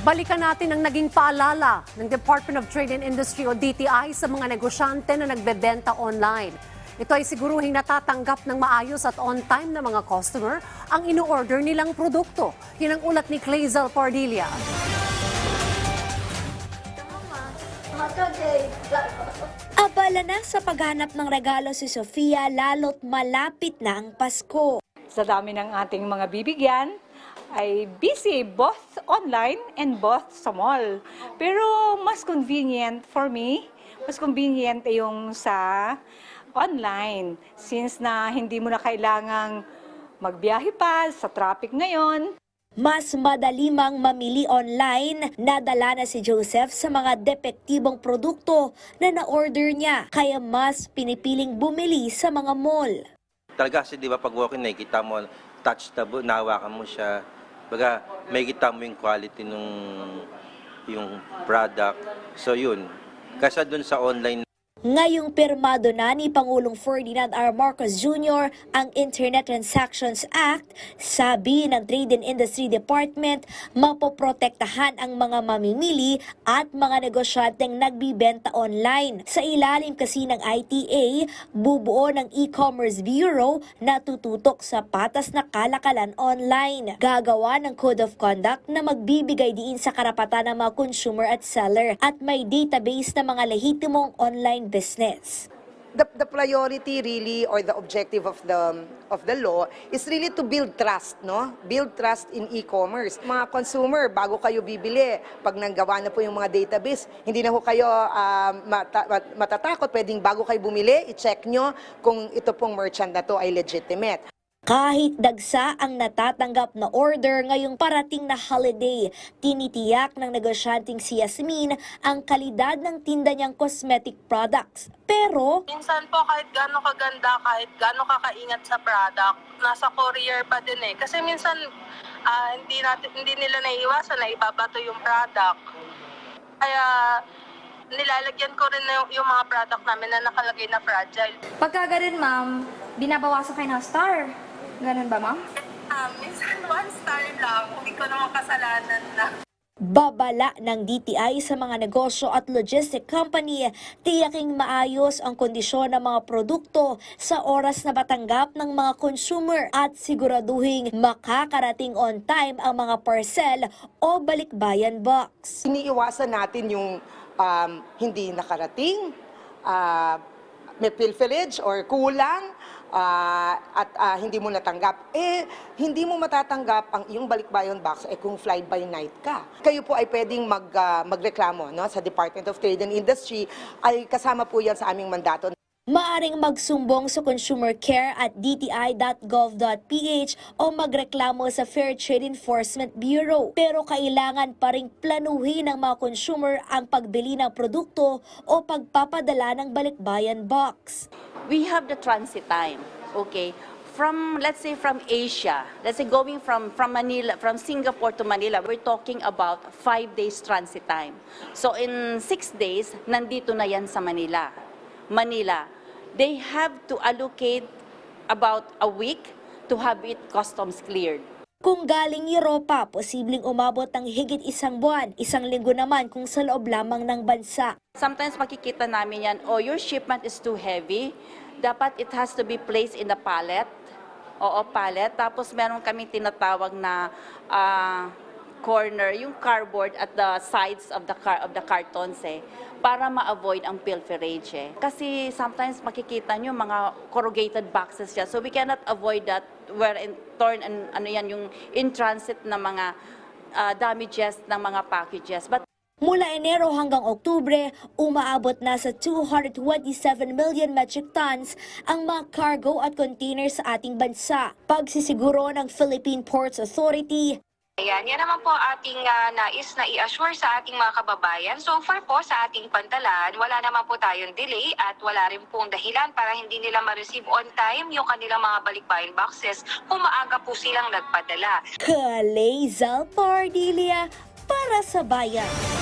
Balikan natin ang naging paalala ng Department of Trade and Industry o DTI sa mga negosyante na nagbebenta online. Ito ay siguruhing natatanggap ng maayos at on-time na mga customer ang ino-order nilang produkto. Yan ang ulat ni Clazel Pardilla. Abala na sa paghanap ng regalo si Sofia lalo't malapit na ang Pasko. Sa dami ng ating mga bibigyan, ay busy both online and both sa mall. Pero mas convenient for me, mas convenient yung sa online since na hindi mo na kailangang magbiyahe pa sa traffic ngayon. Mas madali mang mamili online, nadala na si Joseph sa mga depektibong produkto na na-order niya, kaya mas pinipiling bumili sa mga mall. Talaga kasi di ba pag walking nakikita mo, touch tabo, nahawakan mo siya. Baga, may kita mo yung quality nung yung product. So yun. Kasi dun sa online Ngayong pirmado na ni Pangulong Ferdinand R. Marcos Jr. ang Internet Transactions Act, sabi ng Trade and Industry Department, mapoprotektahan ang mga mamimili at mga negosyanteng nagbibenta online. Sa ilalim kasi ng ITA, bubuo ng E-Commerce Bureau na tututok sa patas na kalakalan online. Gagawa ng Code of Conduct na magbibigay diin sa karapatan ng mga consumer at seller at may database ng mga lehitimong online business. the, the priority really or the objective of the of the law is really to build trust no? Build trust in e-commerce. Mga consumer bago kayo bibili pag nanggawa na po yung mga database hindi na ho kayo ah, mata- mat- matatakot. Pwedeng bago kayo bumili i-check nyo kung ito pong merchant na to ay legitimate Kahit dagsa ang natatanggap na order ngayong parating na holiday, tinitiyak ng negosyanteng si Yasmin ang kalidad ng tinda niyang cosmetic products. Pero Minsan po kahit gaano kaganda, kahit gaano kakaingat sa product, nasa courier pa din eh. Kasi minsan ah, hindi natin hindi nila naiiwasan na ibabato yung product. Kaya nilalagyan ko rin na yung, yung mga product namin na nakalagay na fragile. Pagka ganun, ma'am, binabawasan kayo ng star. Ganun ba, ma'am? Ah, minsan one star lang, hindi ko naman kasalanan na. babala ng DTI sa mga negosyo at logistic company, tiyaking maayos ang kondisyon ng mga produkto sa oras na matanggap ng mga consumer at siguraduhing makakarating on time ang mga parcel o balikbayan box. iniiwasan natin yung um, hindi nakarating, ah, may pilferage or kulang, ah, at ah, hindi mo natanggap. Eh, hindi mo matatanggap ang iyong balikbayan box eh kung fly by night ka. Kayo po ay pwedeng mag, ah, magreklamo no, sa Department of Trade and Industry. Ay kasama po yan sa aming mandato. Maaring magsumbong sa consumer care at dti.gov.ph o magreklamo sa Fair Trade Enforcement Bureau. Pero kailangan pa ring planuhin ng mga consumer ang pagbili ng produkto o pagpapadala ng balikbayan box. we have the transit time, okay? From, let's say, from Asia, let's say going from, from Manila, from Singapore to Manila, we're talking about five days transit time. So in six days, nandito na yan sa Manila. Manila. They have to allocate about a week to have it customs cleared. Kung galing Europa, posibleng umabot ng higit isang buwan, isang linggo naman kung sa loob lamang ng bansa. Sometimes makikita namin yan, oh, your shipment is too heavy. Dapat it has to be placed in the pallet. Oo, pallet. Tapos meron kami tinatawag na ah, corner, yung cardboard at the sides of the car of the cartons eh, para ma-avoid ang pilferage eh. Kasi sometimes makikita nyo mga corrugated boxes siya. So we cannot avoid that where in torn and ano yan yung in transit na mga ah, damages ng mga packages. But Mula Enero hanggang Oktubre, umaabot na sa 227 million metric tons ang mga cargo at containers sa ating bansa. Pagsisiguro ng Philippine Ports Authority, Ayan, yan naman po ating ah, nais na i-assure sa ating mga kababayan. So far po sa ating pantalan, wala naman po tayong delay at wala rin pong dahilan para hindi nila ma-receive on time yung kanilang mga balikbayan boxes kung maaga po silang nagpadala. Kalezal Pardilia para sa bayan.